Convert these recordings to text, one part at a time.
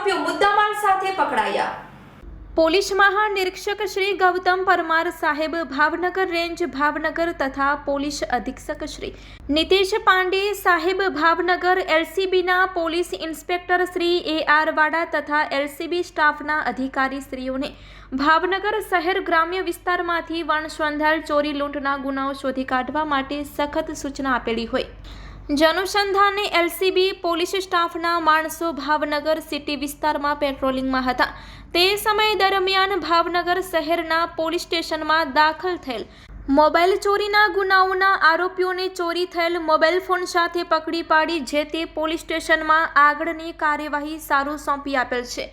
આરોપીઓ મુદ્દામાલ સાથે પકડાયા. પોલીસ મહાનિરીક્ષક શ્રી ગૌતમ પરમાર સાહેબ ભાવનગર રેન્જ ભાવનગર તથા પોલીસ અધિક્ષક શ્રી નિતેશ પાંડે સાહેબ Bhavnagar એલસીબીના police inspector Shri A R Vada તથા એલસીબી સ્ટાફના અધિકારી શ્રીઓને ભાવનગર શહેર ગ્રામ્ય વિસ્તારમાંથી વણસંધાલ ચોરી લૂંટના ગુનાઓ શોધી કાઢવા માટે સખત સૂચના આપેલી હોય. જનુસંધાને એલસીબી પોલીસ સ્ટાફના માણસો ભાવનગર સિટી વિસ્તારમાં પેટ્રોલિંગમાં હતા. તે સમય દરમિયાન ભાવનગર શહેરના પોલીસ સ્ટેશનમાં દાખલ થયેલ મોબાઈલ ચોરીના ગુનાઓના આરોપીઓને ચોરી થયેલ મોબાઈલ ફોન સાથે પકડી પાડી જે તે પોલીસ સ્ટેશનમાં આગળની કાર્યવાહી સારું સોંપી આપેલ છે.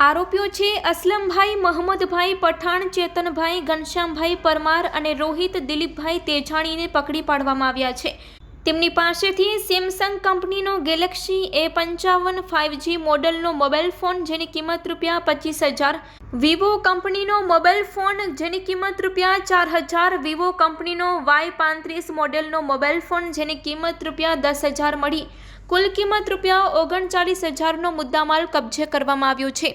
આરોપીઓ છે અસલમભાઈ મહમ્મદભાઈ પઠાણ, ચેતનભાઈ, ઘનશ્યામભાઈ પરમાર અને રોહિત દિલીપભાઈ તેજાણીને પકડી પાડવામાં આવ્યા છે. તેમની પાસેથી સેમસંગ કંપનીનો ગેલેક્સી એ પંચાવન ફાઇવજી મોડલનો મોબાઈલ ફોન જેની કિંમત રૂપિયા પચીસ હજાર વિવો કંપનીનો મોબાઈલ ફોન જેની કિંમત રૂપિયા ચાર હજાર વિવો કંપનીનો વાય પાંત્રીસ મોડેલનો મોબાઈલ ફોન જેની કિંમત રૂપિયા દસ હજાર મળી. કુલ કિંમત રૂપિયા ઓગણચાલીસ હજારનો મુદ્દામાલ કબજે કરવામાં આવ્યો છે.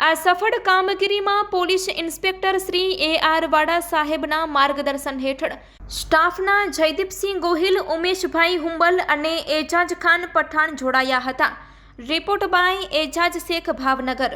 આ સફળ કામગીરીમાં police inspector Shri A R Vada સાહેબના માર્ગદર્શન હેઠળ સ્ટાફના જયદીપસિંહ ગોહિલ, ઉમેશભાઈ હુંબલ અને એજાજ ખાન પઠાણ જોડાયા હતા. Report by Ejaz Shaikh Bhavnagar.